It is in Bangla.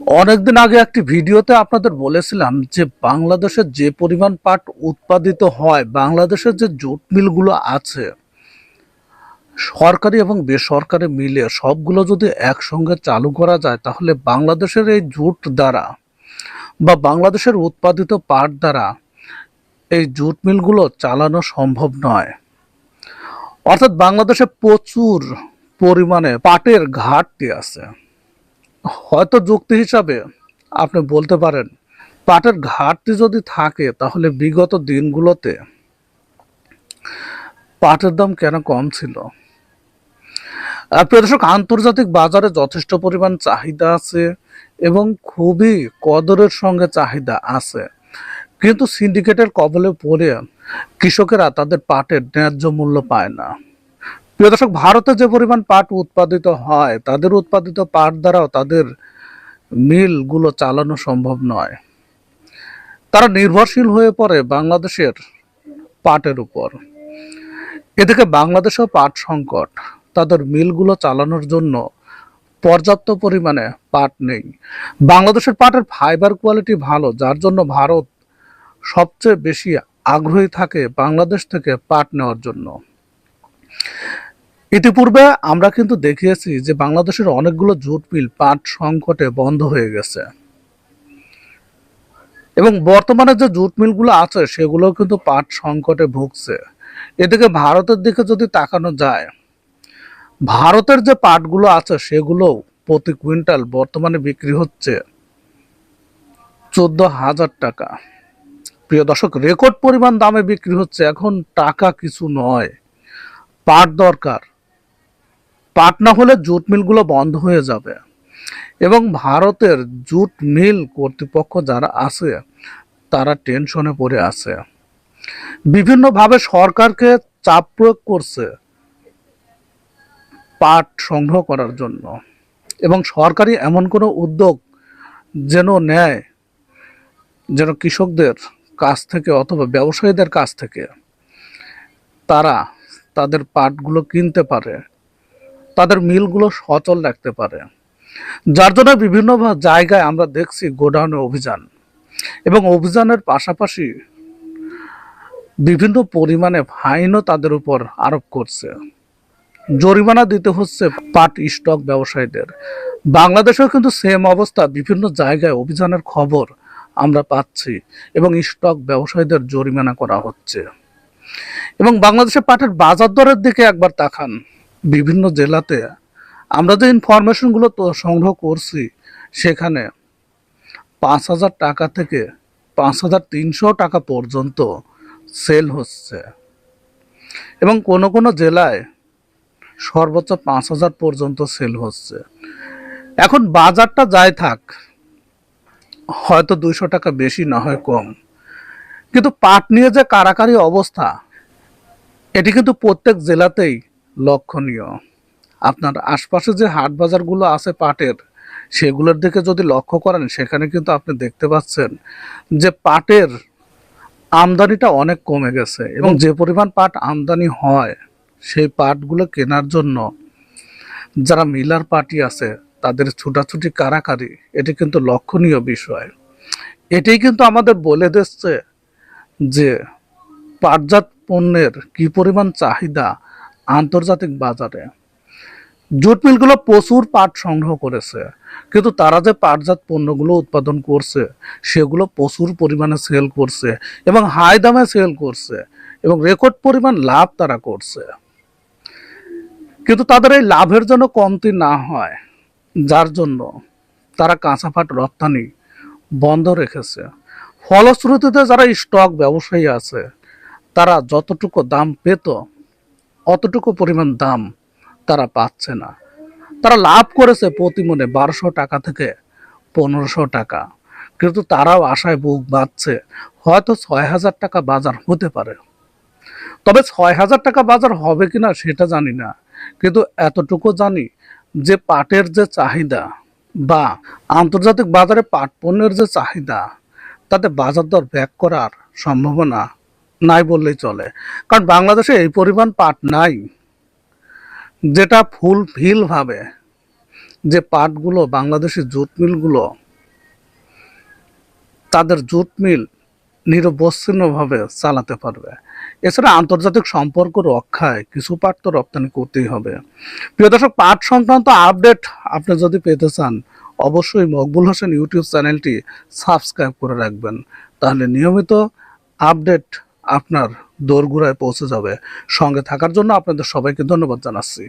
অনেকদিন আগে একটি ভিডিওতে আপনাদের বলেছিলাম যে বাংলাদেশের যে পরিমাণ পাট উৎপাদিত হয়, বাংলাদেশের যে জুট মিলগুলো আছে, সরকারি এবং বেসরকারি মিলে সবগুলো যদি একসঙ্গে চালু করা যায়, তাহলে বাংলাদেশের এই জুট দ্বারা বা বাংলাদেশের উৎপাদিত পাট দ্বারা এই জুট মিলগুলো চালানো সম্ভব নয়। অর্থাৎ বাংলাদেশে প্রচুর পরিমাণে পাটের ঘাটতি আছে। হয়তো যুক্তি হিসাবে আপনি বলতে পারেন, পাটের ঘাটতি যদি থাকে তাহলে বিগত দিনগুলোতে পাটের দাম কেন কম ছিল? আর প্রিয় দর্শক, আন্তর্জাতিক বাজারে যথেষ্ট পরিমাণ চাহিদা আছে এবং খুবই কদরের সঙ্গে চাহিদা আছে। কিন্তু সিন্ডিকেটের কবলে পড়ে কৃষকেরা তাদের পাটের ন্যায্য মূল্য পায় না। প্রিয় দর্শক, ভারতে যে পরিমাণ পাট উৎপাদিত হয়, তাদের উৎপাদিত পাট দ্বারাও তাদের মিলগুলো চালানো সম্ভব নয়। তারা নির্ভরশীল হয়ে পড়ে বাংলাদেশের পাটের উপর। এদিকে বাংলাদেশেও পাট সংকট। তাদের মিলগুলো চালানোর জন্য পর্যাপ্ত পরিমাণে পাট নেই। বাংলাদেশের পাটের ফাইবার কোয়ালিটি ভালো, যার জন্য ভারত সবচেয়ে বেশি আগ্রহী থাকে বাংলাদেশ থেকে পাট নেওয়ার জন্য। ইতিপূর্বে আমরা কিন্তু দেখিয়েছি যে বাংলাদেশের অনেকগুলো জুট মিল পাট সংকটে বন্ধ হয়ে গেছে। এবং বর্তমানে যে জুট মিলগুলো আছে সেগুলো কিন্তু পাট সংকটে ভুগছে। এদিকে ভারতের দিকে যদি তাকানো যায়, ভারতের যে পাটগুলো আছে সেগুলো প্রতি কুইন্টাল বর্তমানে বিক্রি হচ্ছে চোদ্দ হাজার টাকা। প্রিয় দর্শক, রেকর্ড পরিমাণ দামে বিক্রি হচ্ছে এখন টাকা কিছু নয়, পাট দরকার। পাট না হলে জুট মিলগুলো বন্ধ হয়ে যাবে। এবং ভারতের জুট মিল কর্তৃপক্ষ যারা আছে, তারা টেনশনে পড়ে আছে। বিভিন্নভাবে সরকারকে চাপ প্রয়োগ করছে পাট সংগ্রহ করার জন্য। এবং সরকারি এমন কোনো উদ্যোগ যেন নেয়, যেন কৃষকদের কাছ থেকে অথবা ব্যবসায়ীদের কাছ থেকে তারা তাদের পাটগুলো কিনতে পারে। তাদের মিলগুলো সচল রাখতে পারে। যার জন্য বিভিন্ন জায়গায় আমরা দেখছি গোডাউনে অভিযান এবং অভিযানের পাশাপাশি বিভিন্ন পরিমাণে ফাইনও তাদের উপর আরোপ করছে। জরিমানা দিতে হচ্ছে পাট স্টক ব্যবসায়ীদের। বাংলাদেশেও কিন্তু সেম অবস্থা, বিভিন্ন জায়গায় অভিযানের খবর আমরা পাচ্ছি এবং স্টক ব্যবসায়ীদের জরিমানা করা হচ্ছে। এবং বাংলাদেশে পাটের বাজার দরের দিকে একবার তাকান। বিভিন্ন জেলাতে। আমরা যে ইনফরমেশনগুলো তো সংগ্রহ করছি, সেখানে পাঁচ হাজার টাকা থেকে পাঁচ হাজার তিনশো টাকা পর্যন্ত সেল হচ্ছে। এবং কোনো কোনো জেলায় সর্বোচ্চ পাঁচ হাজার পর্যন্ত সেল হচ্ছে। এখন বাজারটা যাই থাক, হয়তো দুইশো টাকা বেশি না হয় কম। কিন্তু পাট নিয়ে যে কারাকারি অবস্থা, এটি কিন্তু প্রত্যেক জেলাতেই লক্ষণীয়। আপনার আশপাশে যে হাট বাজারগুলো আছে পাটের, সেগুলোর দিকে যদি লক্ষ্য করেন, সেখানে কিন্তু আপনি দেখতে পাচ্ছেন যে পাটের আমদানিটা অনেক কমে গেছে এবং যে পরিমাণ পাট আমদানি হয়, সেই পাটগুলো কেনার জন্য যারা মিলার পার্টি আছে, তাদের ছুটাছুটি কারাকারি, এটি কিন্তু লক্ষণীয় বিষয়। এটাই কিন্তু আমাদের বলে দিচ্ছে যে পাটজাত পণ্যের কি পরিমাণ চাহিদা আন্তর্জাতিক বাজারে। জুট মিলগুলো প্রচুর পাট সংগ্রহ করেছে, কিন্তু তারা যে পাটজাত পণ্যগুলো উৎপাদন করছে, সেগুলো প্রচুর পরিমাণে সেল করছে এবং হাই দামে সেল করছে এবং রেকর্ড পরিমাণ লাভ তারা করছে। কিন্তু তাদের এই লাভের জন্য কমতি না হয়, যার জন্য তারা কাঁচা পাট রপ্তানি বন্ধ রেখেছে। ফলশ্রুতিতে যারা স্টক ব্যবসায়ী আছে, তারা যতটুকু দাম পেত অতটুকু পরিমাণ দাম তারা পাচ্ছে না। তারা লাভ করেছে প্রতি মনে বারোশো টাকা থেকে পনেরোশো টাকা। কিন্তু তারাও আশায় বুক বাঁধছে, হয়তো ছয় হাজার টাকা বাজার হতে পারে। তবে ছয় হাজার টাকা বাজার হবে কিনা সেটা জানি না। কিন্তু এতটুকু জানি যে পাটের যে চাহিদা বা আন্তর্জাতিক বাজারে পাট পণ্যের যে চাহিদা, তাতে বাজার দর ব্যাক করার সম্ভাবনা নাই বললেই চলে। কারণ বাংলাদেশে এই পরিমাণ পাট নাই। যেটা ফুল ফিল ভাবে যে পাটগুলো, বাংলাদেশি জুট মিলগুলো, তাদের জুট মিল নিরবচ্ছিন্নভাবে চালাতে পারবে। এছাড়া আন্তর্জাতিক সম্পর্ক রক্ষায় কিছু পাট তো রপ্তানি করতেই হবে। প্রিয় দর্শক, পাট সংক্রান্ত আপডেট আপনি যদি পেতে চান, অবশ্যই মকবুল হোসেন ইউটিউব চ্যানেলটি সাবস্ক্রাইব করে রাখবেন। তাহলে নিয়মিত আপডেট আপনার দোরগোড়ায় পৌঁছে যাবে। সঙ্গে থাকার জন্য আপনাদের সবাইকে ধন্যবাদ জানাচ্ছি।